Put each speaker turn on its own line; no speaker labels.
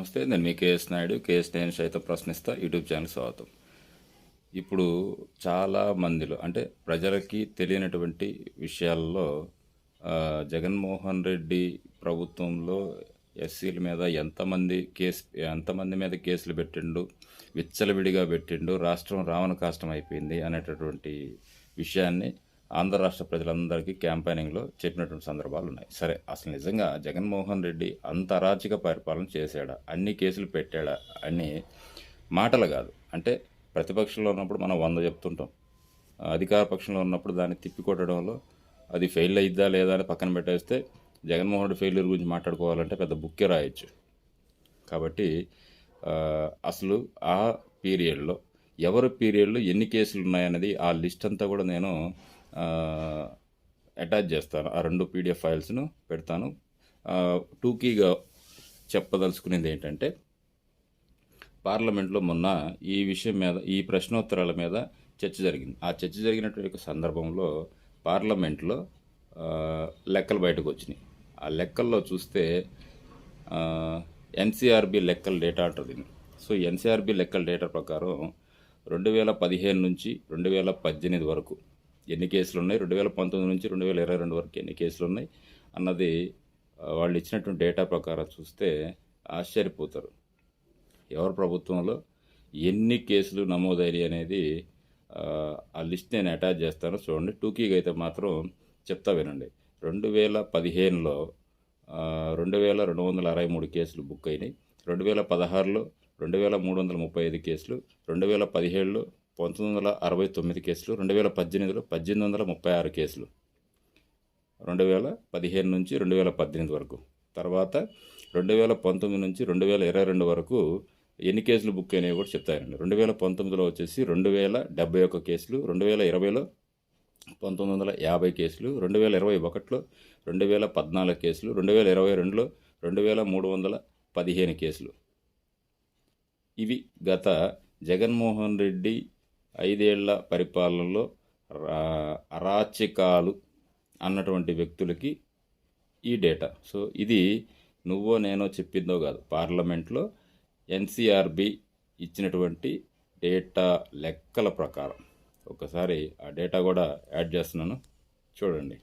నమస్తే నేను మీ KS Naidu KS నేను సైతం ప్రశ్నిస్తా. యూట్యూబ్ ఛానల్ స్వాగతం. ఇప్పుడు చాలా మందిలో అంటే ప్రజలకి తెలియనటువంటి విషయాల్లో జగన్మోహన్ రెడ్డి ప్రభుత్వంలో ఎస్సీల మీద ఎంతమంది కేసు ఎంతమంది మీద కేసులు పెట్టిండు విచ్చలవిడిగా పెట్టిండు రాష్ట్రం రావణ కాష్టం అయిపోయింది అనేటటువంటి విషయాన్ని ఆంధ్ర రాష్ట్ర ప్రజలందరికీ క్యాంపెయినింగ్లో చెప్పినటువంటి సందర్భాలు ఉన్నాయి. సరే అసలు నిజంగా జగన్మోహన్ రెడ్డి అంత అరాచక పరిపాలన చేశాడా? అన్ని కేసులు పెట్టాడా? అని మాటలు కాదు. అంటే ప్రతిపక్షంలో ఉన్నప్పుడు మనం వంద చెప్తుంటాం. అధికార పక్షంలో ఉన్నప్పుడు దాన్ని తిప్పికొట్టడంలో అది ఫెయిల్ అయిద్దా లేదా అని పక్కన పెట్టేస్తే జగన్మోహన్ రెడ్డి ఫెయిల్యూర్ గురించి మాట్లాడుకోవాలంటే పెద్ద బుక్కే రాయొచ్చు. కాబట్టి అసలు ఆ పీరియడ్లో ఎవరి పీరియడ్లో ఎన్ని కేసులు ఉన్నాయన్నది ఆ లిస్ట్ అంతా కూడా నేను అటాచ్ చేస్తాను. ఆ రెండు పీడిఎఫ్ ఫైల్స్ను పెడతాను. టూకీగా చెప్పదలుచుకునేది ఏంటంటే పార్లమెంట్లో మొన్న ఈ విషయం మీద ఈ ప్రశ్నోత్తరాల మీద చర్చ జరిగింది. ఆ చర్చ జరిగినటువంటి సందర్భంలో పార్లమెంట్లో లెక్కలు బయటకు వచ్చినాయి. ఆ లెక్కల్లో చూస్తే ఎన్సీఆర్బి లెక్కల డేటా అంటుంది. సో ఎన్సీఆర్బి లెక్కల డేటా ప్రకారం రెండు వేల పదిహేను నుంచి రెండు వేల పద్దెనిమిది వరకు ఎన్ని కేసులు ఉన్నాయి రెండు వేల పంతొమ్మిది నుంచి రెండు వేల ఇరవై రెండు వరకు ఎన్ని కేసులు ఉన్నాయి అన్నది వాళ్ళు ఇచ్చినటువంటి డేటా ప్రకారం చూస్తే ఆశ్చర్యపోతారు. ఎవరి ప్రభుత్వంలో ఎన్ని కేసులు నమోదయ్యాయి అనేది ఆ, ఆ లిస్ట్ నేను అటాచ్ చేస్తాను. చూడండి టూకీగా అయితే మాత్రం చెప్తా వినండి. రెండు వేల పదిహేనులో రెండు వేల రెండు వందల అరవై మూడు కేసులు బుక్ అయినాయి. రెండు వేల పదహారులో రెండు వేల మూడు వందల ముప్పై ఐదు కేసులు. రెండు వేల పదిహేడులో పంతొమ్మిది వందల అరవై తొమ్మిది కేసులు రెండు వేల పద్దెనిమిదిలో పద్దెనిమిది వందల ముప్పై ఆరు కేసులు రెండు వేల పదిహేను నుంచి రెండు వేల పద్దెనిమిది వరకు తర్వాత రెండు వేల పంతొమ్మిది నుంచి రెండు వేల ఇరవై రెండు వరకు ఎన్ని కేసులు బుక్ అయినాయో కూడా చెప్తారండి రెండు వేల పంతొమ్మిదిలో వచ్చేసి రెండు వేల డెబ్బై ఒక్క కేసులు రెండు వేల ఇరవైలో పంతొమ్మిది వందల యాభై కేసులు రెండు వేల ఇరవై ఒకటిలో రెండు వేల పద్నాలుగు కేసులు రెండు వేల ఇరవై రెండులో రెండు వేల మూడు వందల పదిహేను కేసులు ఇవి గత జగన్మోహన్ రెడ్డి ఐదేళ్ళ పరిపాలనలో రా- అరాచకాలు అన్నటువంటి వ్యక్తులకి ఈ డేటా. సో ఇది నువ్వో నేనో చెప్పిందో కాదు. పార్లమెంట్లో ఎన్సిఆర్బి ఇచ్చినటువంటి డేటా లెక్కల ప్రకారం. ఒకసారి ఆ డేటా కూడా యాడ్ చేస్తున్నాను. చూడండి.